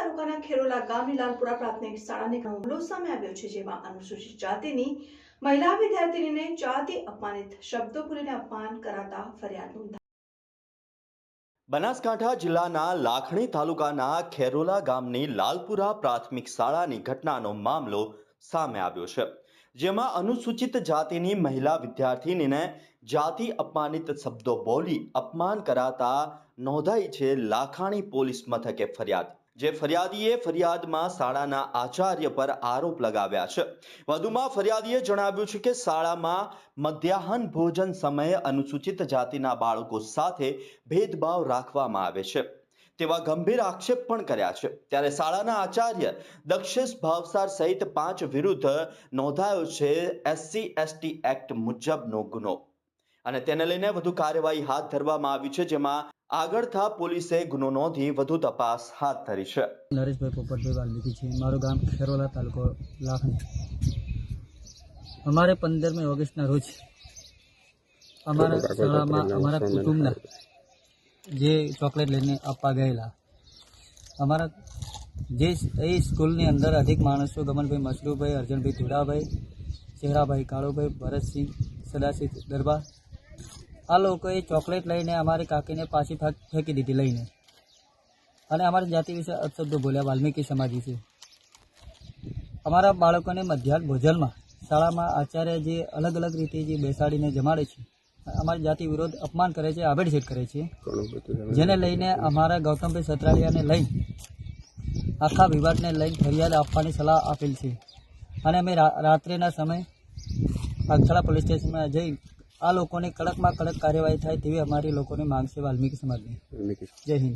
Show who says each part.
Speaker 1: તાલુકાના ખેરોલા ગામની લાલપુરા પ્રાથમિક શાળાની મામલો સામે આવ્યો છે, જેમાં અનુસૂચિત જાતિની મહિલા વિદ્યાર્થીનીને જાતિ અપમાનિત શબ્દો બોલીને અપમાન કરાતા ફરિયાદ નોંધાઈ.
Speaker 2: બનાસકાંઠા જિલ્લાના લાખણી તાલુકાના ખેરોલા ગામની લાલપુરા પ્રાથમિક શાળાની ઘટનાનો મામલો સામે આવ્યો છે, જેમાં અનુસૂચિત જાતિની મહિલા વિદ્યાર્થીનીને જાતિ અપમાનિત શબ્દો બોલી અપમાન કરાતા નોંધાઈ છે લાખાણી પોલીસ મથકે ફરિયાદ. જે ફરિયાદીએ ફરિયાદમાં શાળાના આચાર્ય પર આરોપ લગાવ્યા છે. વધુમાં ફરિયાદીએ જણાવ્યું છે કે શાળામાં મધ્યાહન ભોજન સમયે અનુસૂચિત જાતિના બાળકો સાથે ભેદભાવ રાખવામાં આવે છે. તેવા ગંભીર આક્ષેપ પણ કર્યા છે. ત્યારે શાળાના આચાર્ય દક્ષેશ ભાવસાર સહિત પાંચ વિરુદ્ધ નોંધાયો છે એસસી, એસટી એક્ટ મુજબનો ગુનો. અને તેને લઈને વધુ કાર્યવાહી હાથ ધરવામાં આવી છે જેમાં આગળથા પોલીસે ગુનો નોંધી વધુ તપાસ હાથ ધરી છે.
Speaker 3: નરેશભાઈ પોપટભાઈ વાલ્મીકી છે મારું ગામ ખેરોલા તાલુકો લાખણી. અમારે પંદરમી ઓગસ્ટના રોજ અમારા શાળામાં અમારા કુટુંબના જે ચોકલેટ લઈને આપવા ગયેલા. અમારા જે એ સ્કૂલની અંદર અધિક માણસો ગમનભાઈ મસરૂભાઈ અર્જનભાઈ ધુડાભાઈ ચહેરાભાઈ કાળુભાઈ ભરતસિંહ સદાશિવ દરબાર આ લોકોએ ચોકલેટ લઈને અમારી કાકીને પાછી ફેંક- દીધી લઈને. અને અમારી જાતિ વિશે અપશબ્દો બોલ્યા વાલ્મીકી સમાજ વિશે અમારા બાળકોને મધ્યાહન ભોજનમાં શાળામાં આચાર્ય જે અલગ અલગ રીતે જે બેસાડીને જમાડે છે, અમારી જાતિ વિરોધ અપમાન કરે છે આભેડછેડ કરે છે. જેને લઈને અમારા ગૌતમભાઈ સતરાલિયાને લઈ આખા વિભાગને લઈને ફરિયાદ આપવાની સલાહ આપેલ છે. અને અમે રાત્રિના સમયે આગથળા પોલીસ સ્ટેશનમાં જઈ આ લોકોને કડકમાં કડક કાર્યવાહી થાય તેવી અમારી લોકોની માંગ છે વાલ્મીકી સમાજની. જય હિન્દ.